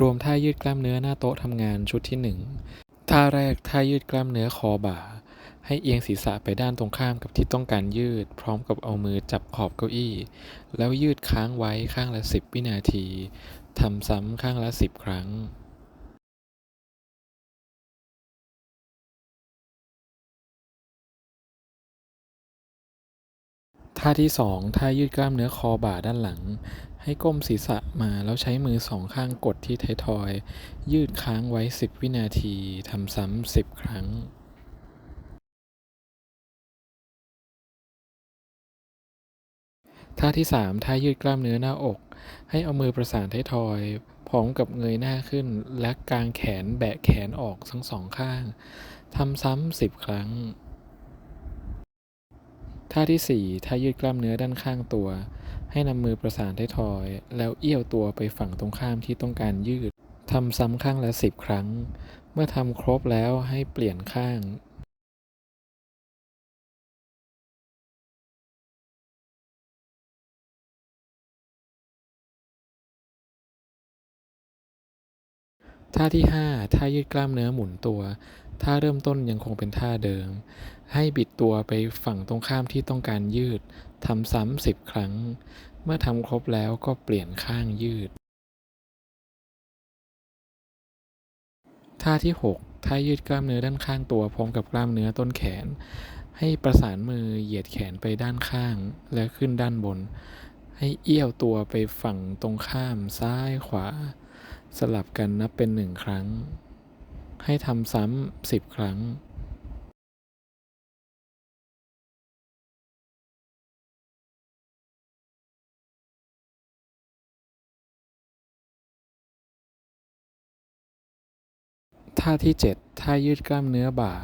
รวมท่ายืดกล้ามเนื้อหน้าโต๊ะทำงานชุดที่ 1 ท่าแรกท่ายืดกล้ามเนื้อคอบ่า ให้เอียงศีรษะไปด้านตรงข้ามกับที่ต้องการยืด พร้อมกับเอามือจับขอบเก้าอี้ แล้วยืดค้างไว้ข้างละ 10 วินาทีทำซ้ำข้างละ 10 ครั้ง ท่าที่ 2 ท่ายืดกล้ามเนื้อคอบ่าด้านหลัง ให้ก้มศีรษะมาแล้วใช้มือสองข้างกดที่ไทยทอย ยืดค้างไว้ 10 วินาทีทำซ้ำ10 ครั้งท่าที่ 3 ท่ายืดกล้ามเนื้อหน้าอก ให้เอามือประสานไทยทอย พร้อมกับเงยหน้าขึ้น และกางแขนแบะแขนออกทั้งสองข้าง ทำซ้ำ10ครั้ง ท่าที่ 4 ท่ายืดกล้ามเนื้อด้านข้างตัว ให้นำมือประสานไทยทอย แล้วเอี้ยวตัวไปฝั่งตรงข้ามที่ต้องการยืดทำซ้ำข้างละ 10 ครั้ง เมื่อทำครบแล้วให้เปลี่ยนข้างท่าที่ 5 ท่ายืดกล้ามเนื้อหมุนตัว ท่าเริ่มต้นยังคงเป็นท่าเดิม ให้บิดตัวไปฝั่งตรงข้ามที่ต้องการยืดทำซ้ำสิบครั้ง เมื่อทำครบแล้วก็เปลี่ยนข้างยืด ท่าที่ 6 ท่ายืดกล้ามเนื้อด้านข้างตัวพร้อมกับกล้ามเนื้อต้นแขน ให้ประสานมือเหยียดแขนไปด้านข้างและขึ้นด้านบน ให้เอี้ยวตัวไปฝั่งตรงข้ามซ้ายขวา สลับกันนับเป็นหนึ่งครั้ง ให้ทำซ้ำสิบครั้งท่าที่ 7 ท่ายืดกล้ามเนื้อบ่า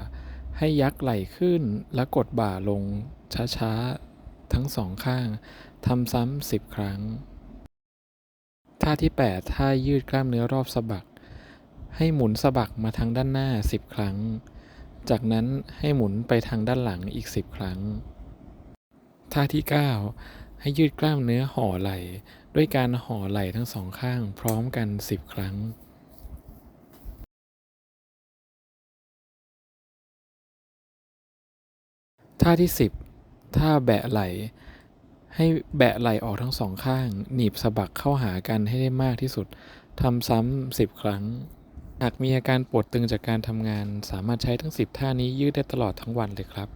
ให้ยักไหล่ขึ้นและกดบ่าลงช้าๆ ทั้งสองข้าง ทำซ้ำสิบครั้ง ท่าที่ 8 ท่ายืดกล้ามเนื้อรอบสะบัก ให้หมุนสะบักมาทางด้านหน้า 10 ครั้ง จากนั้นให้หมุนไปทางด้านหลังอีก 10 ครั้ง ท่าที่ 9 ให้ยืดกล้ามเนื้อห่อไหล่ ด้วยการห่อไหล่ทั้งสองข้างพร้อมกัน 10 ครั้งท่าที่ 10 ท่าแบะไหล่ให้แบะไหล่ออกทั้งสองข้าง หนีบสะบักเข้าหากันให้ได้มากที่สุด ทำซ้ำสิบครั้ง หากมีอาการปวดตึงจากการทำงาน สามารถใช้ทั้ง 10 ท่านี้ยืดได้ตลอดทั้งวันเลยครับ